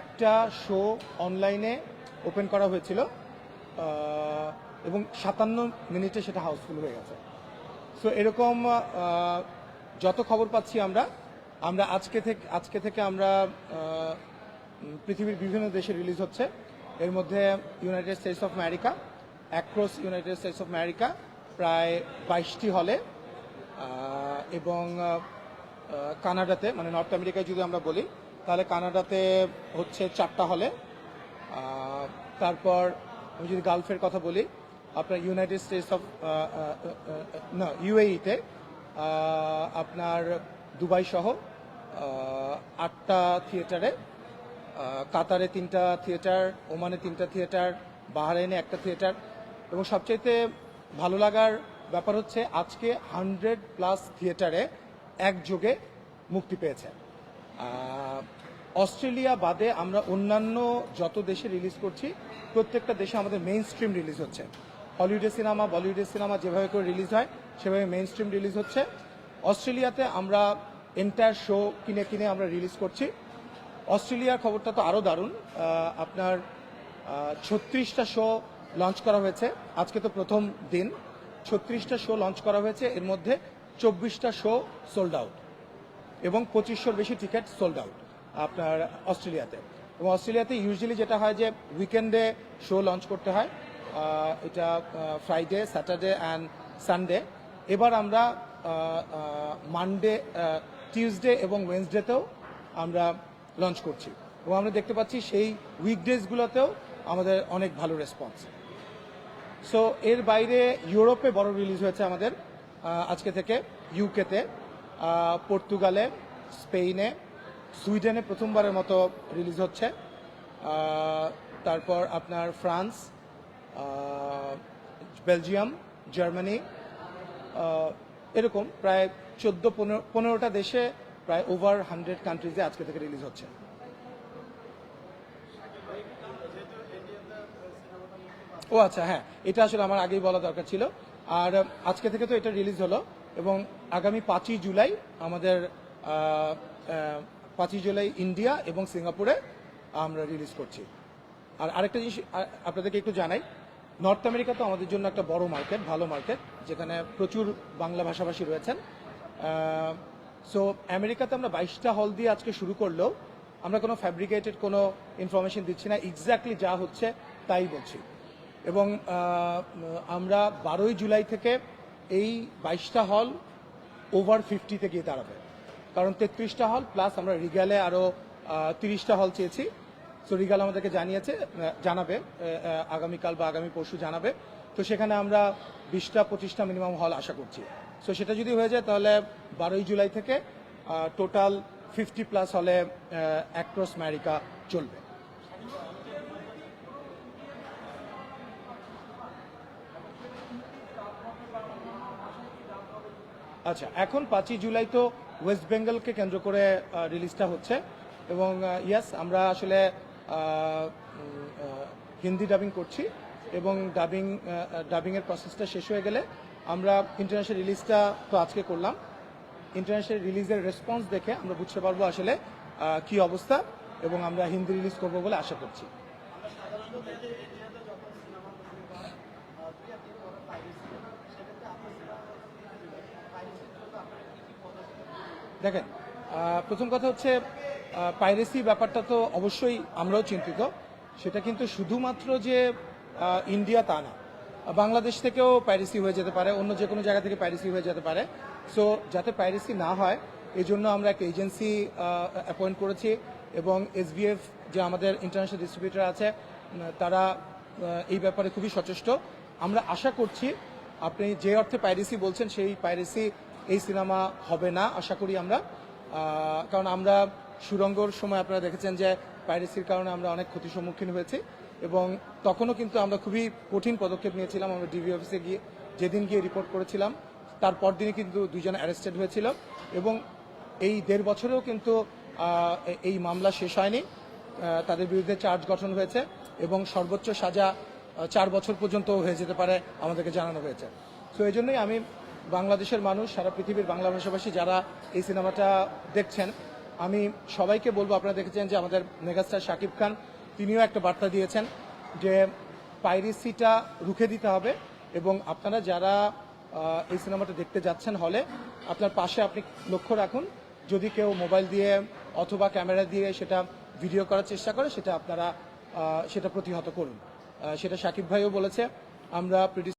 একটা শো অনলাইনে ওপেন করা হয়েছিল এবং সাতান্ন মিনিটে সেটা হাউসফুল হয়ে গেছে। সো এরকম যত খবর পাচ্ছি আমরা আমরা আজকে থেকে আজকে থেকে আমরা পৃথিবীর বিভিন্ন দেশে রিলিজ হচ্ছে। এর মধ্যে United States of America across United States of America প্রায় বাইশটি হলে এবং কানাডাতে মানে নর্থ আমেরিকায় যদি আমরা বলি তাহলে কানাডাতে হচ্ছে চারটা হলে। তারপর আমি যদি গালফের কথা বলি, আপনার ইউনাইটেড স্টেটস অফ না ইউএইতে আপনার দুবাই সহ আটটা থিয়েটারে কাতারে তিনটা থিয়েটার, ওমানে তিনটা থিয়েটার, বাহারাইনে একটা থিয়েটার। এবং সবচাইতে ভালো লাগার ব্যাপার হচ্ছে আজকে হান্ড্রেড প্লাস থিয়েটারে একযোগে মুক্তি পেয়েছে। অস্ট্রেলিয়া বাদে আমরা অন্যান্য যত দেশে রিলিজ করছি, প্রত্যেকটা দেশে আমাদের মেইন স্ট্রিম রিলিজ হচ্ছে। হলিউডের সিনেমা বলিউডের সিনেমা যেভাবে করে রিলিজ হয়, সেভাবে মেইন স্ট্রিম রিলিজ হচ্ছে। অস্ট্রেলিয়াতে আমরা এন্টায়ার শো কিনে কিনে আমরা রিলিজ করছি। অস্ট্রেলিয়ার খবরটা তো আরও দারুণ। আপনার ছত্রিশটা শো লঞ্চ করা হয়েছে। আজকে তো প্রথম দিন। ছত্রিশটা শো লঞ্চ করা হয়েছে। এর মধ্যে চব্বিশটা শো সোল্ড আউট এবং পঁচিশশোর বেশি টিকিট সোল্ড আউট আপনার অস্ট্রেলিয়াতে। এবং অস্ট্রেলিয়াতে ইউজুয়ালি যেটা হয় যে উইকেন্ডে শো লঞ্চ করতে হয় এটা ফ্রাইডে স্যাটারডে অ্যান্ড সানডে এবার আমরা মানডে টিউসডে এবং ওয়েন্সডেতেও আমরা লঞ্চ করছি। এবং আমরা দেখতে পাচ্ছি সেই উইকডেজগুলোতেও আমাদের অনেক ভালো রেসপন্স সো এর বাইরে ইউরোপে বড় রিলিজ হয়েছে আমাদের আজকে থেকে ইউকেতে পর্তুগালে স্পেনে সুইডেনে প্রথমবারের মতো রিলিজ হচ্ছে। তারপর আপনার ফ্রান্স বেলজিয়াম, জার্মানি এরকম প্রায় চোদ্দ, পনেরো, পনেরোটা দেশে প্রায় ওভার হান্ড্রেড কান্ট্রিজে আজকে থেকে রিলিজ হচ্ছে। ও আচ্ছা হ্যাঁ এটা আসলে আমার আগেই বলা দরকার ছিল। আর আজকে থেকে তো এটা রিলিজ হলো। এবং আগামী পাঁচই জুলাই আমাদের পাঁচই জুলাই ইন্ডিয়া এবং সিঙ্গাপুরে আমরা রিলিজ করছি। আর আরেকটা জিনিস আপনাদেরকে একটু জানাই, নর্থ আমেরিকা তো আমাদের জন্য একটা বড় মার্কেট ভালো মার্কেট যেখানে প্রচুর বাংলা ভাষাভাষী রয়েছেন। সো আমেরিকাতে আমরা বাইশটা হল দিয়ে আজকে শুরু করলেও আমরা কোনো ফ্যাব্রিকেটেড কোনো ইনফরমেশন দিচ্ছি না এক্স্যাক্টলি যা হচ্ছে তাই বলছি। এবং আমরা বারোই জুলাই থেকে এই বাইশটা হল ওভার ফিফটিতে গিয়ে দাঁড়াবে। কারণ তেত্রিশটা হল প্লাস আমরা রিগালে আরও তিরিশটা হল চেয়েছি। সো রিগাল আমাদেরকে জানিয়েছে জানাবে আগামীকাল বা আগামী পরশু জানাবে। তো সেখানে আমরা বিশটা, পঁচিশটা মিনিমাম হল আশা করছি। সো সেটা যদি হয়ে যায় তাহলে বারোই জুলাই থেকে টোটাল ফিফটি প্লাস হলে অ্যাক্রস আমেরিকা চলবে। আচ্ছা এখন পাঁচই জুলাই তো ওয়েস্ট বেঙ্গলকে কেন্দ্র করে রিলিজটা হচ্ছে এবং ইয়াস আমরা আসলে হিন্দি ডাবিং করছি এবং ডাবিং ডাবিংয়ের প্রসেসটা শেষ হয়ে গেলে আমরা ইন্টারন্যাশনাল রিলিজটা তো আজকে করলাম। ইন্টারন্যাশনাল রিলিজের রেসপন্স দেখে আমরা বুঝতে পারব আসলে কি অবস্থা এবং আমরা হিন্দি রিলিজ করব বলে আশা করছি। দেখেন প্রথম কথা হচ্ছে পাইরেসি ব্যাপারটা তো অবশ্যই আমরাও চিন্তিত। সেটা কিন্তু শুধুমাত্র যে ইন্ডিয়া তা না, বাংলাদেশ থেকেও পাইরেসি হয়ে যেতে পারে, অন্য যে কোনো জায়গা থেকে পাইরেসি হয়ে যেতে পারে। সো যাতে পাইরেসি না হয় এই জন্য আমরা একটা এজেন্সি অ্যাপয়েন্ট করেছি এবং এসবিএফ যে আমাদের ইন্টারন্যাশনাল ডিস্ট্রিবিউটর আছে তারা এই ব্যাপারে খুবই সচেষ্ট। আমরা আশা করছি, আপনি যে অর্থে পাইরেসি বলছেন, সেই পাইরেসি এই সিনেমা হবে না, আশা করি আমরা। কারণ আমরা সুরঙ্গর সময় আপনারা দেখেছেন যে পাইরেসির কারণে আমরা অনেক ক্ষতির সম্মুখীন হয়েছি এবং তখনও কিন্তু আমরা খুবই কঠিন পদক্ষেপ নিয়েছিলাম আমরা ডিবি অফিসে গিয়ে, যেদিন গিয়ে রিপোর্ট করেছিলাম, তারপর দিনই কিন্তু দুজন অ্যারেস্টেড হয়েছিল এবং এই দেড় বছরেও কিন্তু এই মামলা শেষ হয়নি। তাদের বিরুদ্ধে চার্জ গঠন হয়েছে এবং সর্বোচ্চ সাজা চার বছর পর্যন্ত হয়ে যেতে পারে আমাদেরকে জানানো হয়েছে। তো এই জন্যই আমি বাংলাদেশের মানুষ, সারা পৃথিবীর বাংলা ভাষাভাষী যারা এই সিনেমাটা দেখছেন, আমি সবাইকে বলব, আপনারা দেখেছেন যে আমাদের মেগাস্টার শাকিব খান, তিনিও একটা বার্তা দিয়েছেন যে পাইরেসিটা রুখে দিতে হবে এবং আপনারা যারা এই সিনেমাটা দেখতে যাচ্ছেন হলে, আপনার পাশে আপনি লক্ষ্য রাখুন, যদি কেউ মোবাইল দিয়ে অথবা ক্যামেরা দিয়ে সেটা ভিডিও করার চেষ্টা করে, সেটা আপনারা সেটা প্রতিহত করুন। সেটা সাকিব ভাইও বলেছে, আমরা